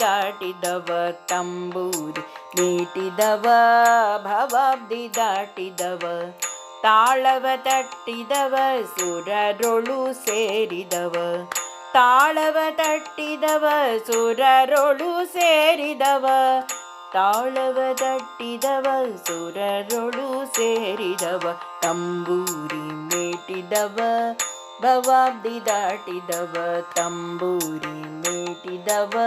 ದಾಟಿದವ, ತಂಬೂರಿ ಮೀಟಿದವ ಭವಾಬ್ದಿ ದಾಟಿದವ, ತಾಳವ ತಟ್ಟಿದವ, ಸುರರೊಳು ಸೇರಿದವ, ತಾಳವ ತಟ್ಟಿದವ, ಸುರರೊಳು ಸೇರಿದವ, ತಾಳವ ತಟ್ಟಿದವ, ಸುರರೊಳು ಸೇರಿದವ, ತಂಬೂರಿ ಮೇಟಿದವ ಭವಾಬ್ದಿ ದಾಟಿದವ ತಂಬೂರಿ ಮೇಟಿದವ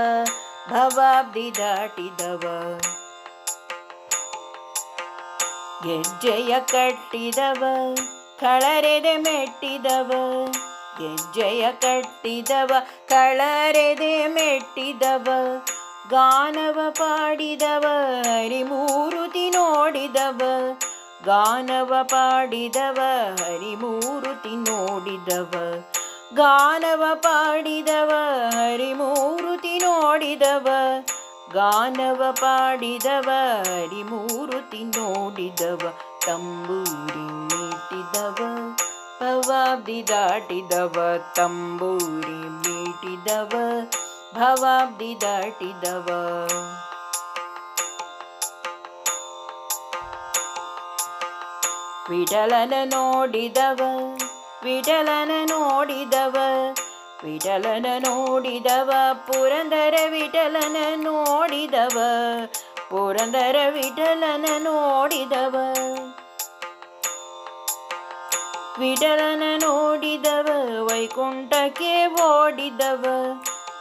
ಭವಾಬ್ದಿ ದಾಟಿದವ ಗೆಜ್ಜೆಯ ಕಟ್ಟಿದವ, ಕಳರೆದೆ ಮೆಟ್ಟಿದವ, ಗೆಜ್ಜೆಯ ಕಟ್ಟಿದವ, ಕಳರೆದೆ ಮೆಟ್ಟಿದವ. ಗಾನವ ಪಾಡಿದವ ಹರಿಮೂರುತಿ ನೋಡಿದವ ಗಾನವ ಪಾಡಿದವ ಹರಿಮೂರುತಿ ನೋಡಿದವ ಗಾನವ ಪಾಡಿದವ ಹರಿಮೂರುತಿ ನೋಡಿದವ ಗಾನವ ಪಾಡಿದವ ಹರಿಮೂರುತಿ ನೋಡಿದವ ತಂಬೂರಿ ಮೀಟಿದವ, ಭವಾಬ್ದಿ ದಾಟಿದವ. ತಂಬೂರಿ ಮೀಟಿದವ, ಭವಾಬ್ದಿ ದಾಟಿದವ. ವಿಠಲನ ನೋಡಿದವ, ವಿಡಲನ ನೋಡಿದವ ವಿಡಲನ ನೋಡಿದವ, ಪುರಂದರ ವಿಠಲನ ನೋಡಿದವ, ಪುರಂದರ ವಿಠಲನ ನೋಡಿದವ. ವಿಠಲನ ನೋಡಿದವ, ವೈಕುಂಠಕ್ಕೆ ಓಡಿದವ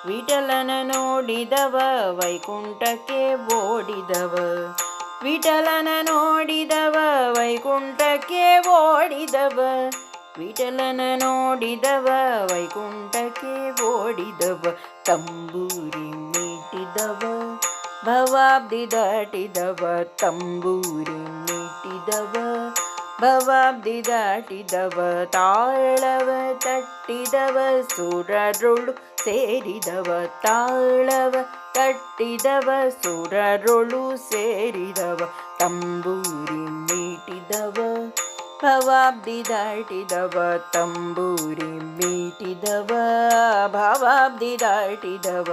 ವಿಠಲನ ನೋಡಿದವ, ವೈಕುಂಠಕ್ಕೆ ಓಡಿದವ. ವಿಠಲನ ನೋಡಿದವ ವೈಕುಂಠಕ್ಕೆ ಓಡಿದವ. ವಿಠಲನ ನೋಡಿದವ ವೈಕುಂಠಕ್ಕೆ ಓಡಿದವ. ತಂಬೂರಿ ಮೀಟಿದವ ಭವಾಬ್ದಿ ದಾಟಿದವ. ತಂಬೂರಿ ಮೀಟಿದವ ಭವಾಬ್ದಿ ದಾಟಿದವ ತಾಳವ ತಟ್ಟಿದವ ಸುರರೊಳು ಸೇರಿದವ ತಾಳವ ತಟ್ಟಿದವ ಸುರರೊಳು ಸೇರಿದವ ತಂಬೂರಿ ಮೀಟಿದವ ಭವಾಬ್ದಿ ದಾಟಿದವ ತಂಬೂರಿ ಮೀಟಿದವ ಭವಾಬ್ದಿ ದಾಟಿದವ